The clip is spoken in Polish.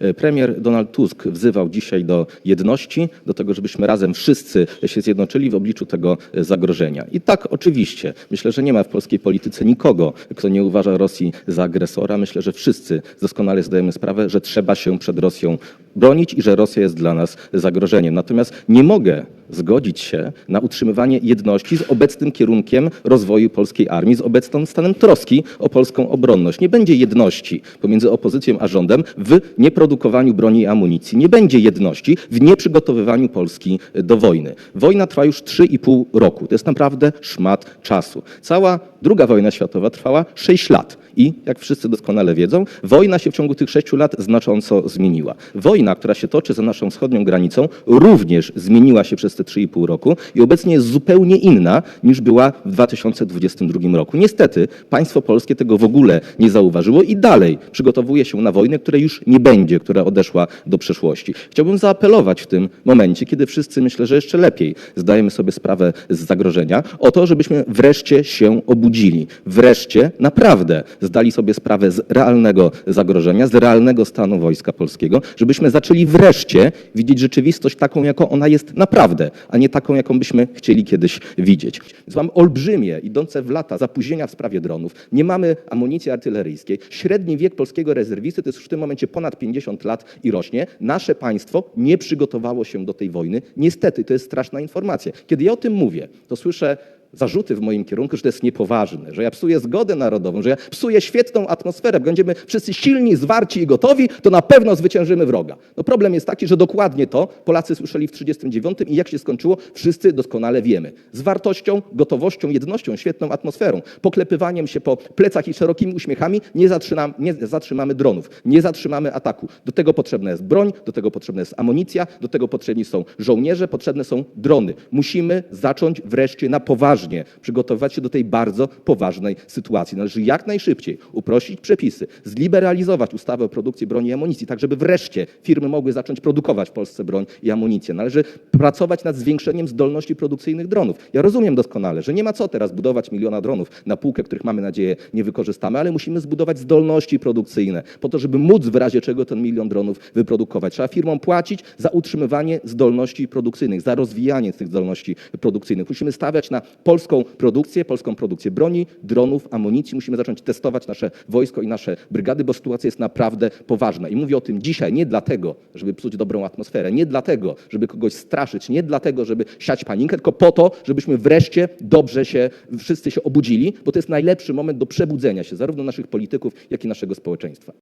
E, Premier Donald Tusk wzywał dzisiaj do jedności, do tego, żebyśmy razem wszyscy się zjednoczyli w obliczu tego e, zagrożenia. I tak, oczywiście, myślę, że nie ma w polskiej polityce nikogo, kto nie uważa Rosji za agresora. Myślę, że wszyscy doskonale zdajemy sprawę, że trzeba się przed Rosją bronić i że Rosja jest dla nas zagrożeniem. Natomiast nie mogę zgodzić się na utrzymywanie jedności z obecnym kierunkiem rozwoju polskiej armii, z obecnym stanem troski o polską obronność. Nie będzie jedności pomiędzy opozycją a rządem w nieprodukowaniu broni i amunicji. Nie będzie jedności w nieprzygotowywaniu Polski do wojny. Wojna trwa już 3,5 roku. To jest naprawdę szmat czasu. Cała druga wojna światowa trwała 6 lat. I, jak wszyscy doskonale wiedzą, wojna się w ciągu tych sześciu lat znacząco zmieniła. Wojna, która się toczy za naszą wschodnią granicą, również zmieniła się przez te 3,5 roku i obecnie jest zupełnie inna niż była w 2022 roku. Niestety, państwo polskie tego w ogóle nie zauważyło i dalej przygotowuje się na wojnę, której już nie będzie, która odeszła do przeszłości. Chciałbym zaapelować w tym momencie, kiedy wszyscy myślę, że jeszcze lepiej zdajemy sobie sprawę z zagrożenia, o to, żebyśmy wreszcie się obudzili. Wreszcie naprawdę zdali sobie sprawę z realnego zagrożenia, z realnego stanu wojska polskiego, żebyśmy zaczęli wreszcie widzieć rzeczywistość taką, jaką ona jest naprawdę, a nie taką, jaką byśmy chcieli kiedyś widzieć. Więc mamy olbrzymie, idące w lata zapóźnienia w sprawie dronów, nie mamy amunicji artyleryjskiej, średni wiek polskiego rezerwisty to jest już w tym momencie ponad 50 lat i rośnie. Nasze państwo nie przygotowało się do tej wojny. Niestety, to jest straszna informacja. Kiedy ja o tym mówię, to słyszę zarzuty w moim kierunku, że to jest niepoważne, że ja psuję zgodę narodową, że ja psuję świetną atmosferę. Jak Będziemy wszyscy silni, zwarci i gotowi, to na pewno zwyciężymy wroga. No problem jest taki, że dokładnie to Polacy słyszeli w 1939 i jak się skończyło, wszyscy doskonale wiemy. Z wartością, gotowością, jednością, świetną atmosferą, poklepywaniem się po plecach i szerokimi uśmiechami nie, zatrzymam, nie zatrzymamy dronów, nie zatrzymamy ataku. Do tego potrzebna jest broń, do tego potrzebna jest amunicja, do tego potrzebni są żołnierze, potrzebne są drony. Musimy zacząć wreszcie na poważnie przygotowywać się do tej bardzo poważnej sytuacji. Należy jak najszybciej uprościć przepisy, zliberalizować ustawę o produkcji broni i amunicji, tak żeby wreszcie firmy mogły zacząć produkować w Polsce broń i amunicję. Należy pracować nad zwiększeniem zdolności produkcyjnych dronów. Ja rozumiem doskonale, że nie ma co teraz budować miliona dronów na półkę, których mamy nadzieję nie wykorzystamy, ale musimy zbudować zdolności produkcyjne po to, żeby móc w razie czego ten milion dronów wyprodukować. Trzeba firmom płacić za utrzymywanie zdolności produkcyjnych, za rozwijanie tych zdolności produkcyjnych. Musimy stawiać na polską produkcję, polską produkcję broni, dronów, amunicji. Musimy zacząć testować nasze wojsko i nasze brygady, bo sytuacja jest naprawdę poważna. I mówię o tym dzisiaj nie dlatego, żeby psuć dobrą atmosferę, nie dlatego, żeby kogoś straszyć, nie dlatego, żeby siać panikę, tylko po to, żebyśmy wreszcie dobrze się, wszyscy się obudzili, bo to jest najlepszy moment do przebudzenia się zarówno naszych polityków, jak i naszego społeczeństwa.